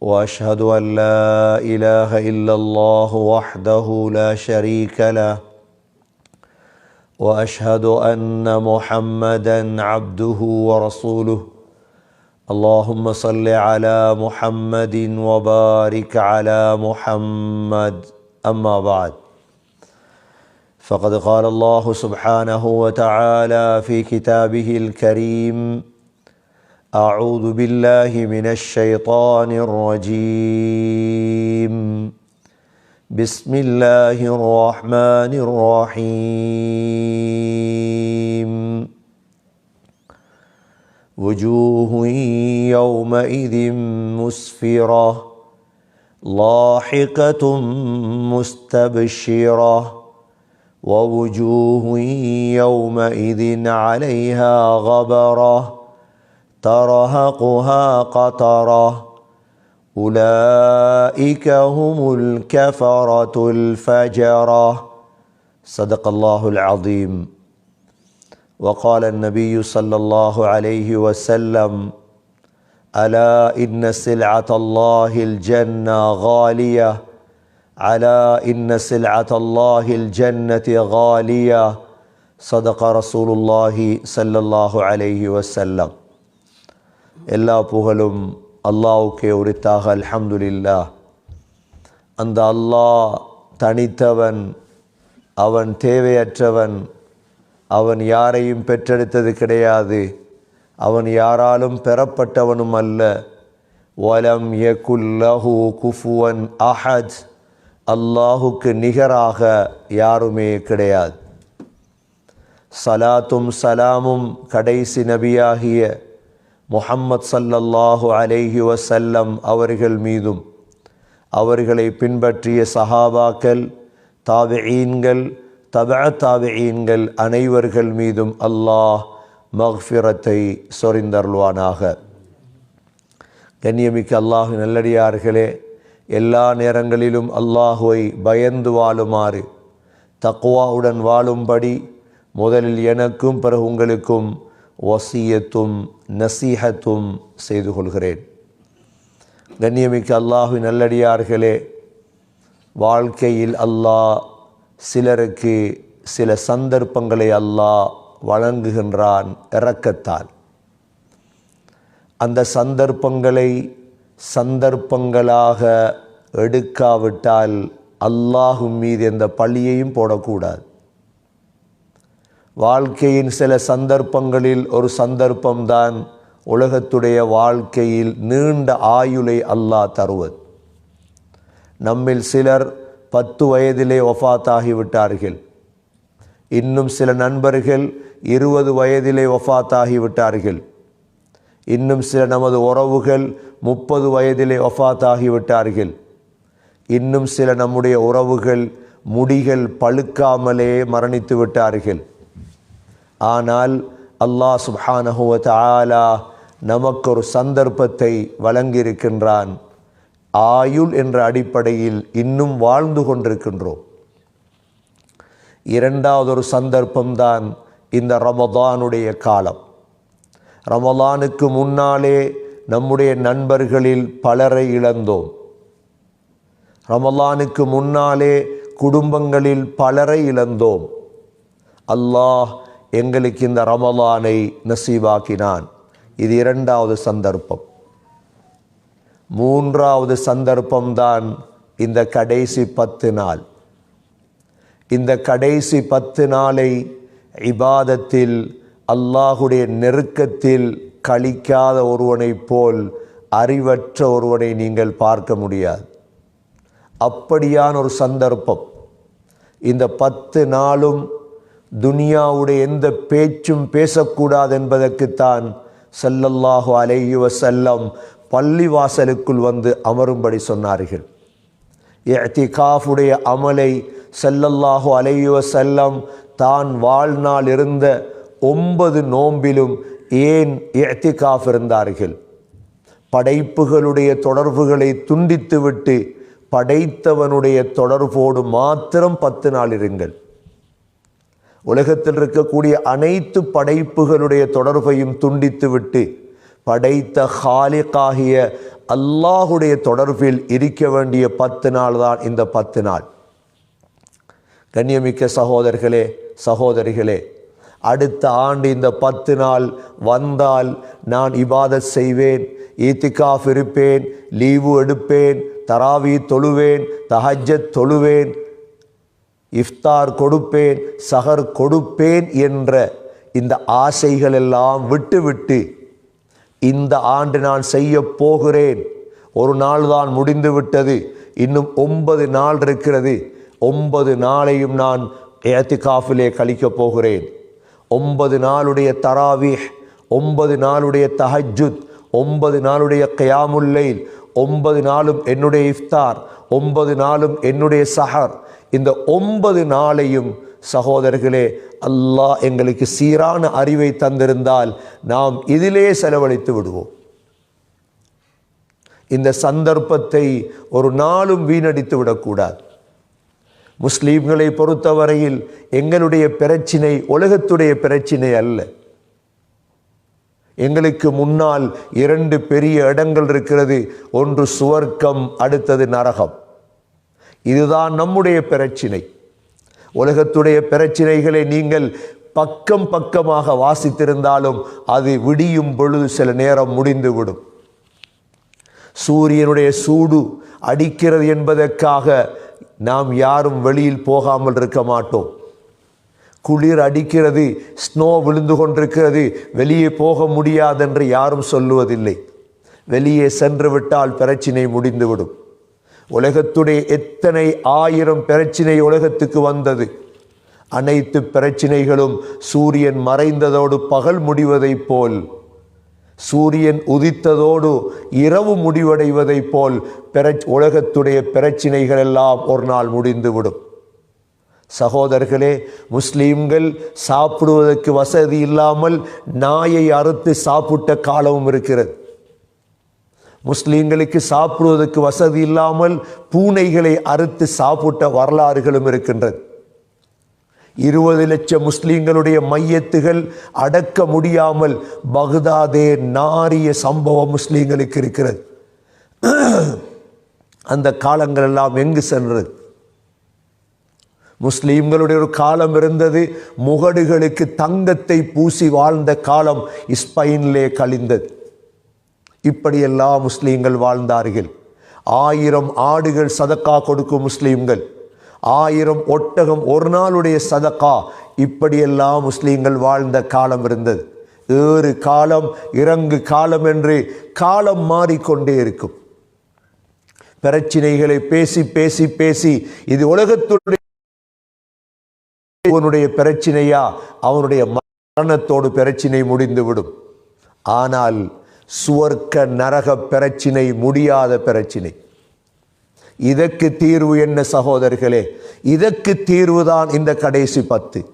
وأشهد أن لا إله إلا الله وحده لا شريك له وأشهد أن محمدا عبده ورسوله. اللهم صل على محمد وبارك على محمد. أما بعد فقد قال الله سبحانه وتعالى في كتابه الكريم أعوذ بالله من الشيطان الرجيم. بسم الله الرحمن الرحيم. وجوه يومئذ مسفرة لاحقة مستبشرة ووجوه يومئذ عليها غبرة. ترهقها قطره أولئك هم الكفرة الفجرة. صدق الله العظيم. وقال النبي صلى الله عليه وسلم ألا إن سلعة الله الجنة غالية. على إن سلعة الله الجنة غالية. صدق رسول الله صلى الله عليه وسلم. எல்லா புகழும் அல்லாவுக்கே உரித்தாக அல்ஹம்துலில்லா அந்த அல்லாஹ் தனித்தவன் அவன் தேவையற்றவன் அவன் யாரையும் பெற்றெடுத்தது கிடையாது. அவன் யாராலும் பெறப்பட்டவனும் அல்ல. வலம் யகுல்லஹு குஃபுவன் அஹத். அல்லாஹுக்கு நிகராக யாருமே கிடையாது. சலாத்தும் சலாமும் கடைசி நபியாகிய முஹம்மத் சல்லல்லாஹு அலைஹி வசல்லம் அவர்கள் மீதும் அவர்களை பின்பற்றிய சஹாபாக்கள் தாபியீன்கள் தப தாபியீன்கள் அனைவர்கள் மீதும் அல்லாஹ் மஹ்ஃபிரத்தை சொரிந்தருள்வானாக. கண்ணியமிக்க அல்லாஹு நல்லடியார்களே எல்லா நேரங்களிலும் அல்லாஹுவை பயந்து வாழுமாறு தக்குவாவுடன் வாழும்படி முதலில் எனக்கும் பிறகு உங்களுக்கும் வசியத்தும் நசீஹத்தும் செய்து கொள்கிறேன். கண்ணியமிக்க அல்லாஹு நல்லடியார்களே வாழ்க்கையில் அல்லாஹ் சிலருக்கு சில சந்தர்ப்பங்களை அல்லாஹ் வழங்குகின்றான் இறக்கத்தால் அந்த சந்தர்ப்பங்களை சந்தர்ப்பங்களாக எடுக்காவிட்டால் அல்லாஹும் மீது எந்த பழியையும் போடக்கூடாது. வாழ்க்கையின் சில சந்தர்ப்பங்களில் ஒரு சந்தர்ப்பம்தான் உலகத்துடைய வாழ்க்கையில் நீண்ட ஆயுளை அல்லாஹ் தருவது. நம்மில் சிலர் பத்து வயதிலே ஒஃபாத்தாகிவிட்டார்கள் இன்னும் சில நண்பர்கள் இருபது வயதிலே ஒஃபாத்தாகிவிட்டார்கள் இன்னும் சில நமது உறவுகள் முப்பது வயதிலே ஒஃபாத்தாகிவிட்டார்கள் இன்னும் சில நம்முடைய உறவுகள் முடிகள் பழுக்காமலே மரணித்து விட்டார்கள். ஆனால் அல்லாஹ் சுப்ஹானஹுவ ஆலா நமக்கு ஒரு சந்தர்ப்பத்தை வழங்கியிருக்கின்றான். ஆயுள் என்ற அடிப்படையில் இன்னும் வாழ்ந்து கொண்டிருக்கின்றோம். இரண்டாவது ஒரு சந்தர்ப்பம்தான் இந்த ரமதானுடைய காலம். ரமலானுக்கு முன்னாலே நம்முடைய நண்பர்களில் பலரை இழந்தோம். ரமலானுக்கு முன்னாலே குடும்பங்களில் பலரை இழந்தோம். அல்லாஹ் எங்களுக்கு இந்த ரமலானை நசீவாக்கினான். இது இரண்டாவது சந்தர்ப்பம். மூன்றாவது சந்தர்ப்பம்தான் இந்த கடைசி பத்து நாள். இந்த கடைசி பத்து நாளை இபாதத்தில் அல்லாஹுடைய நெருக்கத்தில் கழிக்காத ஒருவனைப் போல் அறிவற்ற ஒருவனை நீங்கள் பார்க்க முடியாது. அப்படியான ஒரு சந்தர்ப்பம். இந்த பத்து நாளும் துனியாவுடைய எந்த பேச்சும் பேசக்கூடாது என்பதற்குத்தான் ஸல்லல்லாஹு அலையுவ செல்லம் பள்ளிவாசலுக்குள் வந்து அமரும்படி சொன்னார்கள். எத்திகாஃபுடைய அமலை செல்லல்லாஹு அலையுவ செல்லம் தான் வாழ்நாள் இருந்த ஒன்பது நோம்பிலும் ஏன் எத்திகாஃப் இருந்தார்கள்? படைப்புகளுடைய தொடர்புகளை துண்டித்துவிட்டு படைத்தவனுடைய தொடர்போடு மாத்திரம் பத்து நாள் இருங்கள். உலகத்தில் இருக்கக்கூடிய அனைத்து படைப்புகளுடைய தொடர்பையும் துண்டித்துவிட்டு படைத்த ஹாலிகாகிய அல்லாஹுடைய தொடர்பில் இருக்க வேண்டிய பத்து நாள் தான் இந்த பத்து நாள். கண்ணியமிக்க சகோதரர்களே சகோதரிகளே அடுத்த ஆண்டு இந்த பத்து நாள் வந்தால் நான் இபாதத் செய்வேன் ஈத்திகாஃப் இருப்பேன் லீவு எடுப்பேன் தராவி தொழுவேன் தஹஜத் தொழுவேன் இஃப்தார் கொடுப்பேன் சஹர் கொடுப்பேன் என்ற இந்த ஆசைகள் எல்லாம் விட்டுவிட்டு இந்த ஆண்டு நான் செய்ய போகிறேன். ஒரு நாள் தான் முடிந்து விட்டது. இன்னும் ஒன்பது நாள் இருக்கிறது. ஒன்பது நாளையும் நான் ஏத்திகாஃபிலே கழிக்கப் போகிறேன். ஒன்பது நாளுடைய தராவி ஒன்பது நாளுடைய தஹஜுத் ஒன்பது நாளுடைய கயாமுல்லைல் ஒன்பது நாளும் என்னுடைய இஃப்தார் ஒன்பது நாளும் என்னுடைய சஹர் இந்த ஒன்பது நாளையும் சகோதரர்களே அல்லாஹ் எங்களுக்கு சீரான அறிவை தந்திருந்தால் நாம் இதிலே செலவழித்து விடுவோம். இந்த சந்தர்ப்பத்தை ஒரு நாளும் வீணடித்து விடக்கூடாது. முஸ்லீம்களை பொறுத்தவரையில் எங்களுடைய பிரச்சினை உலகத்துடைய பிரச்சினை அல்ல. எங்களுக்கு முன்னால் இரண்டு பெரிய இடங்கள் இருக்கிறது ஒன்று சுவர்க்கம் அடுத்தது நரகம். இதுதான் நம்முடைய பிரச்சினை. உலகத்துடைய பிரச்சினைகளை நீங்கள் பக்கம் பக்கமாக வாசித்திருந்தாலும் அது விடியும் பொழுது சில நேரம் முடிந்துவிடும். சூரியனுடைய சூடு அடிக்கிறது என்பதற்காக நாம் யாரும் வெளியில் போகாமல் இருக்க மாட்டோம். குளிர் அடிக்கிறது ஸ்னோ விழுந்து கொண்டிருக்கிறது வெளியே போக முடியாதென்று யாரும் சொல்லுவதில்லை. வெளியே சென்று விட்டால் பிரச்சினை முடிந்துவிடும். உலகத்துடைய எத்தனை ஆயிரம் பிரச்சினை உலகத்துக்கு வந்தது? அனைத்து பிரச்சினைகளும் சூரியன் மறைந்ததோடு பகல் முடிவதைப் போல் சூரியன் உதித்ததோடு இரவு முடிவடைவதைப் போல் பிரச் உலகத்துடைய பிரச்சினைகள் எல்லாம் ஒரு நாள் முடிந்துவிடும். சகோதரர்களே முஸ்லீம்கள் சாப்பிடுவதற்கு வசதி இல்லாமல் நாயை அறுத்து சாப்பிட்ட காலமும் இருக்கிறது. முஸ்லீம்களுக்கு சாப்பிடுவதற்கு வசதி இல்லாமல் பூனைகளை அறுத்து சாப்பிட்ட வரலாறுகளும் இருக்கின்றது. இருபது லட்சம் முஸ்லீம்களுடைய மையத்துகள் அடக்க முடியாமல் பகுதாதே நாரிய சம்பவம் முஸ்லீம்களுக்கு இருக்கிறது. அந்த காலங்கள் எல்லாம் எங்கு சென்றது? முஸ்லீம்களுடைய ஒரு காலம் இருந்தது முகடுகளுக்கு தங்கத்தை பூசி வாழ்ந்த காலம் இஸ்பைனிலே கழிந்தது. இப்படியெல்லாம் முஸ்லீம்கள் வாழ்ந்தார்கள். ஆயிரம் ஆடுகள் சதக்கா கொடுக்கும் முஸ்லீம்கள். ஆயிரம் ஒட்டகம் ஒரு நாளுடைய சதக்கா. இப்படியெல்லாம் முஸ்லீம்கள் வாழ்ந்த காலம் இருந்தது. ஏறு காலம் இறங்கு காலம் என்று காலம் மாறிக்கொண்டே இருக்கும். பிரச்சினைகளை பேசி பேசி பேசி இது உலகத்துடைய அவனுடைய பிரச்சினையா? அவனுடைய மரணத்தோடு பிரச்சினை முடிந்துவிடும். ஆனால் சுவர்க்க நரக பிரச்சினை முடியாத பிரச்சினை. இதற்கு தீர்வு என்ன சகோதரர்களே? இதற்கு தீர்வுதான் இந்த கடைசி பத்து.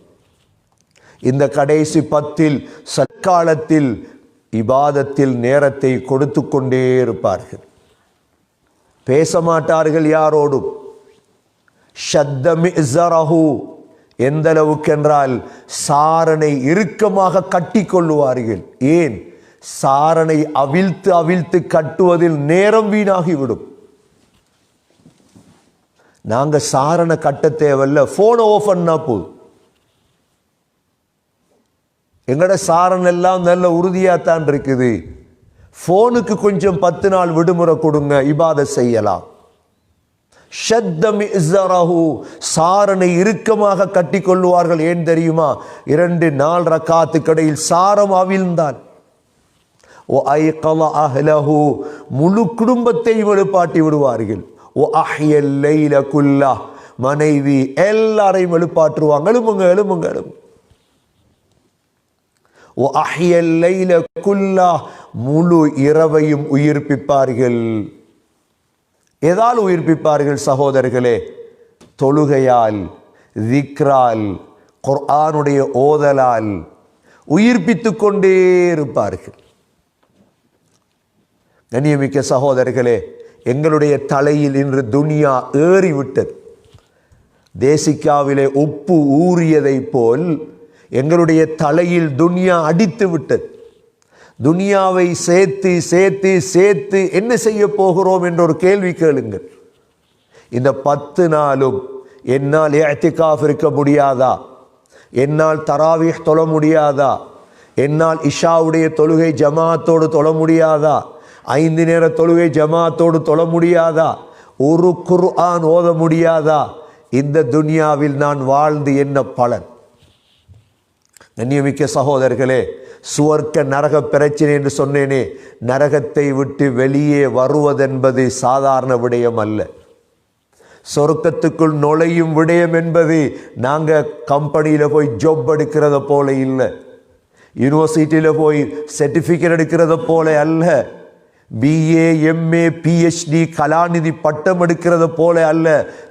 இந்த கடைசி பத்தில் சற்காலத்தில் இபாதத்தில் நேரத்தை கொடுத்து கொண்டே இருப்பார்கள். பேச மாட்டார்கள் யாரோடும். ஷத்தமிசரஹு எந்த அளவுக்கு என்றால் சாரனை இறுக்கமாக கட்டி கொள்ளுவார்கள். ஏன்? சாரனை அவிழ்த்து அவிழ்த்து கட்டுவதில் நேரம் வீணாகிவிடும். நாங்க சாரனை கட்ட தேவையில்ல ஃபோனை ஆஃப் பண்ணா போதும். எங்கட சாரன் எல்லாம் நல்ல உறுதியாத்தான் இருக்குது. போனுக்கு கொஞ்சம் பத்து நாள் விடுமுறை கொடுங்க இபாத செய்யலாம். சாரனை இறுக்கமாக கட்டி கொள்ளுவார்கள் ஏன் தெரியுமா? இரண்டு நாள் ரக்காத்து கடையில் சாரம் அவிழ்ந்தான் ஓ ஐகல அஹ்லஹு முழு குடும்பத்தை எழுப்பாட்டி விடுவார்கள். ஓ அஹ்யல் லைல குல்லா மனைவி எல்லாரையும் எழுப்பாற்றுவாங்க. எழுமுங்க எழுமுங்க எழுமுங்க ஓ அஹ்யல் லைல குல்லா முழு இரவையும் உயிர்ப்பிப்பார்கள். எதால் உயிர்ப்பிப்பார்கள் சகோதரர்களே? தொழுகையால் திக்ரால் குர்ஆனுடைய ஓதலால் உயிர்ப்பித்து கொண்டே இருப்பார்கள். கண்ணியமிக்க சகோதரர்களே எங்களுடைய தலையில் இன்று துனியா ஏறிவிட்டது. தேசிக்காவிலே உப்பு ஊறியதைப் போல் எங்களுடைய தலையில் துனியா அடித்து விட்டது துனியாவை சேர்த்து சேர்த்து சேர்த்து என்ன செய்ய போகிறோம் என்ற ஒரு கேள்வி கேளுங்கள். இந்த பத்து நாளும் என்னால் ஏத்திகாஃப் இருக்க முடியாதா? என்னால் தராவிஹ் தொழ முடியாதா? என்னால் இஷாவுடைய தொழுகை ஜமாத்தோடு தொழ முடியாதா? ஐந்து நேர தொழுகை ஜமாத்தோடு தொழ முடியாதா? ஒரு குர்ஆன் ஓத முடியாதா? இந்த துனியாவில் நான் வாழ்ந்து என்ன பலன்? கண்ணியமிக்க சகோதரர்களே சுவர்க்க நரக பிரச்சனை என்று சொன்னேனே நரகத்தை விட்டு வெளியே வருவதென்பது சாதாரண விடயம் அல்ல. சொர்க்கத்துக்குள் நுழையும் விடயம் என்பது நாங்கள் கம்பெனியில் போய் ஜாப் எடுக்கிறத போல இல்லை. யூனிவர்சிட்டியில் போய் சர்டிஃபிகேட் எடுக்கிறத போல அல்ல. பிஏ எம்ஏ பிஹெச்டி கலாநிதி பட்டம் எடுக்கிறத போல அல்ல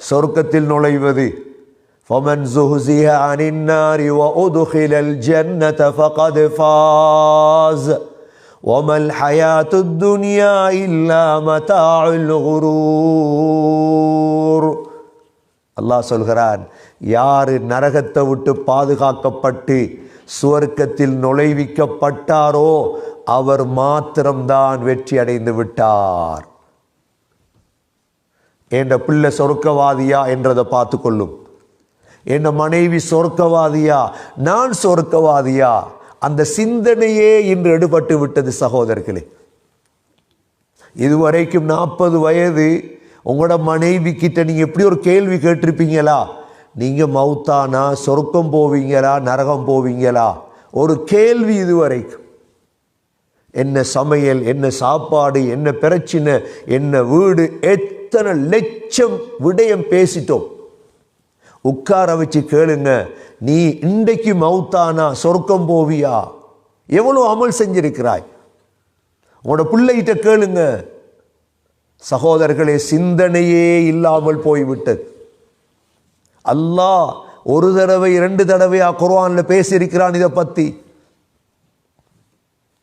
சொர்க்கத்தில் நுழைவது فمن زهزها عن النار وأدخل الجنة فقد فاز وما الحياة الدنيا إلا متاع الغرور அல்லாஹ் சொல்கிறான் யார் நரகத்தை விட்டு பாதுகாக்கப்பட்டு சுவர்க்கத்தில் நுழைவிக்கப்பட்டாரோ அவர் மாத்திரம்தான் வெற்றி அடைந்து விட்டார். என்ற பிள்ளை சொர்க்கவாதியா என்றதை பார்த்து கொள்ளும் என் மனைவி சொர்க்கவாதியா நான் சொர்க்கவாதியா? அந்த சிந்தனையே இன்று எடுபட்டு விட்டது சகோதரர்களே. இதுவரைக்கும் நாற்பது வயது உங்களோட மனைவி கிட்ட நீங்க எப்படி ஒரு கேள்வி கேட்டிருப்பீங்களா? நீங்கள் மவுத்தானா? சொர்க்கம் போவீங்களா? நரகம் போவீங்களா? ஒரு கேள்வி இதுவரைக்கும். என்ன சமையல் என்ன சாப்பாடு என்ன பிரச்சனை என்ன வீடு எத்தனை லட்சம் விடயம் பேசிட்டோம். உட்கார வச்சு கேளுங்க. நீ இன்றைக்கு மவுத்தானா? சொர்க்கம் போவியா? எவ்வளோ அமல் செஞ்சிருக்கிறாய்? உங்களோட பிள்ளைகிட்ட கேளுங்க. சகோதரர்களே சிந்தனையே இல்லாமல் போய்விட்டது. அல்லாஹ் ஒரு தடவை இரண்டு தடவையா குர்வானில் பேசியிருக்கிறான் இதை பத்தி.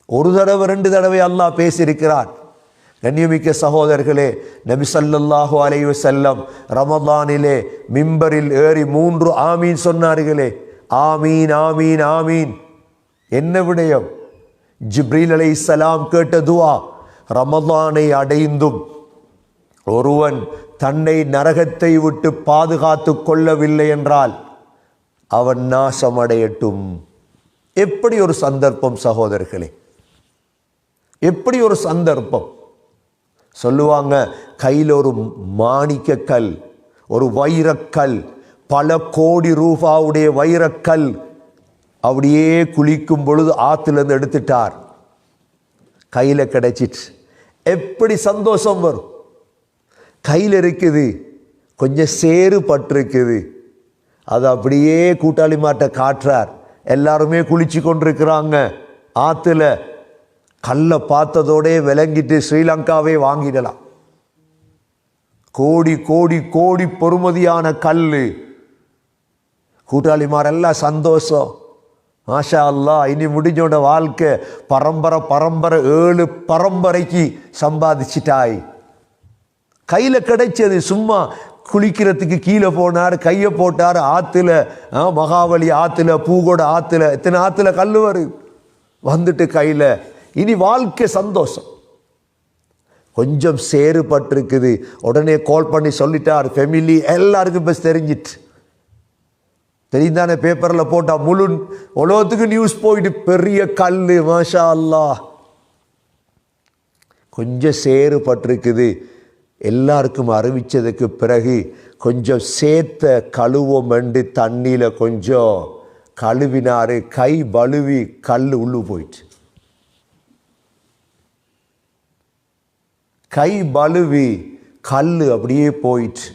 ஒரு தடவை ரெண்டு தடவை அல்லாஹ் பேசியிருக்கிறான். கண்ணியமிக்க சகோதரர்களே நபிசல்லாஹு ஸல்லல்லாஹு செல்லம் ரமதானிலே மிம்பரில் ஏறி மூன்று ஆமீன் சொன்னார்களே. ஆமீன் ஆமீன் ஆமீன். என்ன விடயம்? ஜிப்ரீல் அலைஹிஸ்ஸலாம் கேட்ட துவா ரமதானை அடைந்தும். ஒருவன் தன்னை நரகத்தை விட்டு பாதுகாத்து கொள்ளவில்லை என்றால் அவன் நாசமடையட்டும். எப்படி ஒரு சந்தர்ப்பம் சகோதரர்களே? எப்படி ஒரு சந்தர்ப்பம்? சொல்லுவாங்க கையில் ஒரு மாணிக்க கல் ஒரு வைரக்கல் பல கோடி ரூபாவுடைய வைரக்கல் அப்படியே குளிக்கும் பொழுது ஆற்றுலேருந்து எடுத்துட்டார். கையில் கிடைச்சிட்டு எப்படி சந்தோஷம் வரும்? கையில் இருக்குது. கொஞ்சம் சேறு பட்டிருக்குது. அது அப்படியே கூட்டாளி மாட்ட காட்டுறார். எல்லாருமே குளிச்சு கொண்டிருக்கிறாங்க. ஆற்றுல கல்லை பார்த்ததோடே விளங்கிட்டு ஸ்ரீலங்காவே வாங்கிடலாம். கோடி கோடி கோடி பொறுமதியான கல் கூட்டாளிமாரெல்லாம் சந்தோஷம். மாஷா அல்லாஹ் இனி முடிஞ்சோட வாழ்க்கை பரம்பரை பரம்பரை ஏழு பரம்பரைக்கு சம்பாதிச்சிட்டாய். கையில் கிடைச்சது சும்மா குளிக்கிறதுக்கு கீழே போனார் கையை போட்டார் ஆற்றுல ஆ, மகாபலி ஆற்றுல பூகோட ஆற்றுல இத்தனை ஆற்றுல கல் வரும் வந்துட்டு கையில். இனி வாழ்க்கை சந்தோஷம். கொஞ்சம் சேறுபட்டிருக்குது. உடனே கால் பண்ணி சொல்லிட்டார் ஃபெமிலி எல்லாருக்கும் இப்போ தெரிஞ்சிட்டு. தெரிந்தானே பேப்பரில் போட்டால் முழு உலகத்துக்கு நியூஸ் போயிட்டு பெரிய கல் மாஷா அல்லா கொஞ்சம் சேறுபட்டிருக்குது. எல்லாருக்கும் அறிவித்ததுக்கு பிறகு கொஞ்சம் சேர்த்த கழுவோம் என்று தண்ணியில் கொஞ்சம் கழுவினார் கை வலுவி கல் உள்ளு போயிட்டு கை வலுவி கல் அப்படியே போயிட்டு